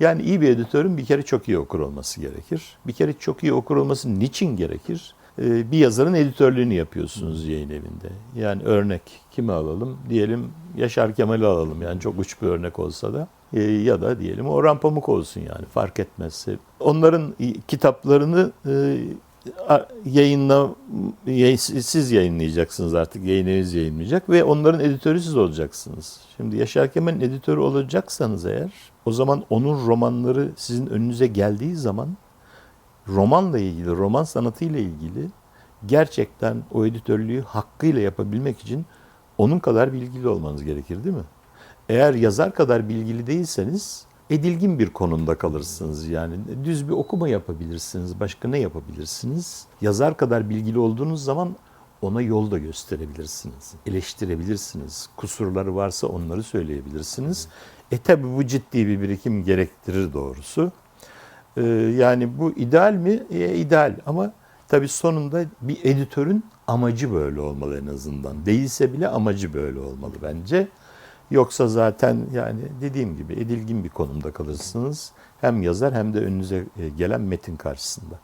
Yani iyi bir editörün bir kere çok iyi okur olması gerekir. Bir kere çok iyi okur olması niçin gerekir? Ee, Bir yazarın editörlüğünü yapıyorsunuz yayın evinde. Yani örnek kimi alalım? Diyelim Yaşar Kemal'i alalım yani çok uç bir örnek olsa da. Ee, Ya da diyelim Orhan Pamuk olsun yani fark etmezse. Onların kitaplarını e, yayınla yayın- siz yayınlayacaksınız artık yayın eviniz yayınlayacak ve onların editörü siz olacaksınız. Şimdi Yaşar Kemal'in editörü olacaksanız eğer o zaman onun romanları sizin önünüze geldiği zaman romanla ilgili, roman sanatıyla ilgili gerçekten o editörlüğü hakkıyla yapabilmek için onun kadar bilgili olmanız gerekir değil mi? Eğer yazar kadar bilgili değilseniz edilgin bir konumda kalırsınız yani. Düz bir okuma yapabilirsiniz, başka ne yapabilirsiniz? Yazar kadar bilgili olduğunuz zaman ona yol da gösterebilirsiniz, eleştirebilirsiniz. Kusurları varsa onları söyleyebilirsiniz. E tabi bu ciddi bir birikim gerektirir doğrusu. Ee, yani bu ideal mi? E, ideal ama tabii sonunda bir editörün amacı böyle olmalı en azından. Değilse bile amacı böyle olmalı bence. Yoksa zaten yani dediğim gibi edilgin bir konumda kalırsınız. Hem yazar hem de önünüze e, gelen metin karşısında.